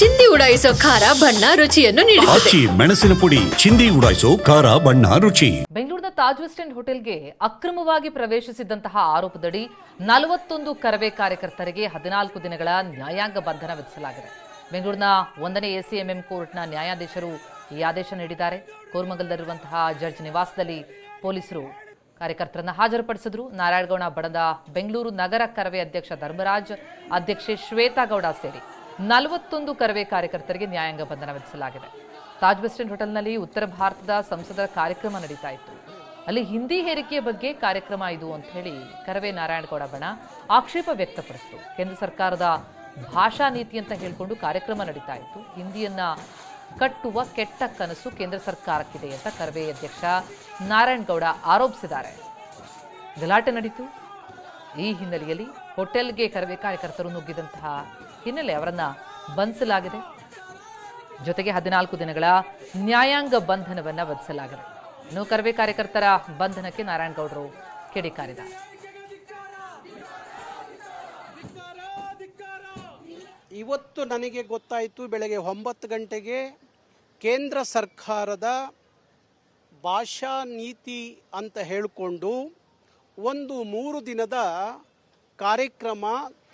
ಚಿಂದಿ ಉಡಾಯಿಸೋ ಖಾರ ಬಣ್ಣ ರುಚಿಯನ್ನು ನೀಡುತ್ತದೆ. ಆಚಿ ಮೆಣಸಿನ ಪುಡಿ ಚಿಂದಿ ಉಡಾಯಿಸೋ ಖಾರ ಬಣ್ಣ ರುಚಿ. ಬೆಂಗಳೂರಿನ ತಾಜ್ ವೆಸ್ಟ್ ಎಂಡ್ ಹೋಟೆಲ್ಗೆ ಅಕ್ರಮವಾಗಿ ಪ್ರವೇಶಿಸಿದಂತಹ ಆರೋಪದಡಿ ನಲವತ್ತೊಂದು ಕರವೇ ಕಾರ್ಯಕರ್ತರಿಗೆ ಹದಿನಾಲ್ಕು ದಿನಗಳ ನ್ಯಾಯಾಂಗ ಬಂಧನ ವಿಧಿಸಲಾಗಿದೆ. ಬೆಂಗಳೂರಿನ ಒಂದನೇ ಎಸಿಎಂಎಂ ಕೋರ್ಟ್ನ ನ್ಯಾಯಾಧೀಶರು ಈ ಆದೇಶ ನೀಡಿದ್ದಾರೆ. ಕೋರ್ಮಗಲ್ದಲ್ಲಿರುವಂತಹ ಜಡ್ಜ್ ನಿವಾಸದಲ್ಲಿ ಪೊಲೀಸರು ಕಾರ್ಯಕರ್ತರನ್ನ ಹಾಜರುಪಡಿಸಿದ್ರು. ನಾರಾಯಣಗೌಡ ಬಡದ ಬೆಂಗಳೂರು ನಗರ ಕರವೇ ಅಧ್ಯಕ್ಷ ಧರ್ಮರಾಜ್ ಅಧ್ಯಕ್ಷೆ ಶ್ವೇತಾ ಗೌಡ ಸೇರಿ. ನಲವತ್ತೊಂದು ಕರವೇ ಕಾರ್ಯಕರ್ತರಿಗೆ ನ್ಯಾಯಾಂಗ ಬಂಧನ ವಿಧಿಸಲಾಗಿದೆ. ತಾಜ್ ವೆಸ್ಟರ್ನ್ ಹೋಟೆಲ್ನಲ್ಲಿ ಉತ್ತರ ಭಾರತದ ಸಂಸದರ ಕಾರ್ಯಕ್ರಮ ನಡೀತಾ ಇತ್ತು. ಅಲ್ಲಿ ಹಿಂದಿ ಹೇರಿಕೆಯ ಬಗ್ಗೆ ಕಾರ್ಯಕ್ರಮ ಇದು ಅಂತ ಹೇಳಿ ಕರವೇ ನಾರಾಯಣಗೌಡ ಬಣ ಆಕ್ಷೇಪ ವ್ಯಕ್ತಪಡಿಸಿತು. ಕೇಂದ್ರ ಸರ್ಕಾರದ ಭಾಷಾ ನೀತಿ ಅಂತ ಹೇಳಿಕೊಂಡು ಕಾರ್ಯಕ್ರಮ ನಡೀತಾ ಇತ್ತು. ಹಿಂದಿಯನ್ನ ಕಟ್ಟುವ ಕೆಟ್ಟ ಕನಸು ಕೇಂದ್ರ ಸರ್ಕಾರಕ್ಕಿದೆ ಅಂತ ಕರವೇ ಅಧ್ಯಕ್ಷ ನಾರಾಯಣಗೌಡ ಆರೋಪಿಸಿದ್ದಾರೆ. ಗಲಾಟೆ ನಡೀತು. ಈ ಹಿನ್ನೆಲೆಯಲ್ಲಿ ಹೋಟೆಲ್ಗೆ ಕರವೇ ಕಾರ್ಯಕರ್ತರು ನುಗ್ಗಿದಂತಹ ಹಿನ್ನೆಲೆ ಅವರನ್ನು ಬಂಧಿಸಲಾಗಿದೆ. ಜೊತೆಗೆ ಹದಿನಾಲ್ಕು ದಿನಗಳ ನ್ಯಾಯಾಂಗ ಬಂಧನವನ್ನ ವಿಧಿಸಲಾಗಿದೆ. ಇನ್ನು ಕಾರ್ಯಕರ್ತರ ಬಂಧನಕ್ಕೆ ನಾರಾಯಣಗೌಡರು ಕಿಡಿಕಾರಿದ್ದಾರೆ. ಇವತ್ತು ನನಗೆ ಗೊತ್ತಾಯಿತು, ಬೆಳಗ್ಗೆ ಒಂಬತ್ತು ಗಂಟೆಗೆ ಕೇಂದ್ರ ಸರ್ಕಾರದ ಭಾಷಾ ನೀತಿ ಅಂತ ಹೇಳಿಕೊಂಡು ಒಂದು ಮೂರು ದಿನದ ಕಾರ್ಯಕ್ರಮ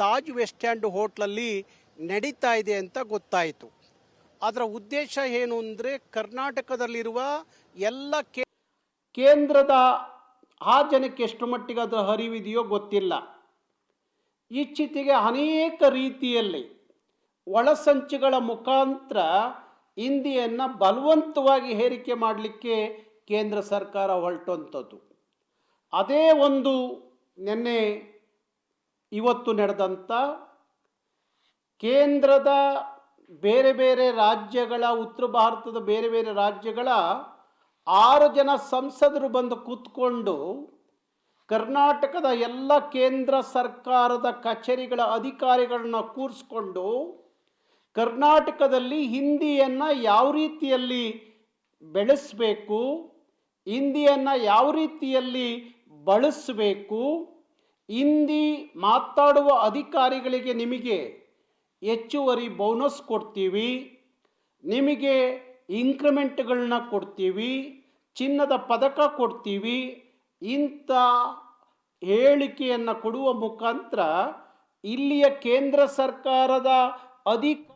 ತಾಜ್ ವೆಸ್ಟ್ ಸ್ಟ್ಯಾಂಡ್ ಹೋಟ್ಲಲ್ಲಿ ನಡೀತಾ ಇದೆ ಅಂತ ಗೊತ್ತಾಯಿತು. ಅದರ ಉದ್ದೇಶ ಏನು ಅಂದರೆ ಕರ್ನಾಟಕದಲ್ಲಿರುವ ಎಲ್ಲ ಕೇಂದ್ರದ ಆ ಜನಕ್ಕೆ ಎಷ್ಟು ಮಟ್ಟಿಗೆ ಅದರ ಹರಿವಿದೆಯೋ ಗೊತ್ತಿಲ್ಲ. ಇಚ್ಛಿತಿಗೆ ಅನೇಕ ರೀತಿಯಲ್ಲಿ ಒಳಸಂಚುಗಳ ಮುಖಾಂತರ ಹಿಂದಿಯನ್ನು ಬಲವಂತವಾಗಿ ಹೇರಿಕೆ ಮಾಡಲಿಕ್ಕೆ ಕೇಂದ್ರ ಸರ್ಕಾರ ಹೊರಟುವಂಥದ್ದು ಅದೇ ಒಂದು ನಿನ್ನೆ ಇವತ್ತು ನಡೆದಂಥ ಕೇಂದ್ರದ ಬೇರೆ ಬೇರೆ ರಾಜ್ಯಗಳ, ಉತ್ತರ ಭಾರತದ ಬೇರೆ ಬೇರೆ ರಾಜ್ಯಗಳ ಆರು ಜನ ಸಂಸದರು ಬಂದು ಕೂತ್ಕೊಂಡು ಕರ್ನಾಟಕದ ಎಲ್ಲ ಕೇಂದ್ರ ಸರ್ಕಾರದ ಕಚೇರಿಗಳ ಅಧಿಕಾರಿಗಳನ್ನ ಕೂರಿಸ್ಕೊಂಡು ಕರ್ನಾಟಕದಲ್ಲಿ ಹಿಂದಿಯನ್ನು ಯಾವ ರೀತಿಯಲ್ಲಿ ಬೆಳೆಸಬೇಕು, ಹಿಂದಿಯನ್ನು ಯಾವ ರೀತಿಯಲ್ಲಿ ಬಳಸಬೇಕು ಹಿಂದಿ ಮಾತಾಡುವ ಅಧಿಕಾರಿಗಳಿಗೆ ನಿಮಗೆ ಹೆಚ್ಚುವರಿ ಬೋನಸ್ ಕೊಡ್ತೀವಿ, ನಿಮಗೆ ಇಂಕ್ರಿಮೆಂಟ್ಗಳನ್ನ ಕೊಡ್ತೀವಿ, ಚಿನ್ನದ ಪದಕ ಕೊಡ್ತೀವಿ, ಇಂಥ ಹೇಳಿಕೆಯನ್ನು ಕೊಡುವ ಮುಖಾಂತರ ಇಲ್ಲಿಯ ಕೇಂದ್ರ ಸರ್ಕಾರದ ಅಧಿಕ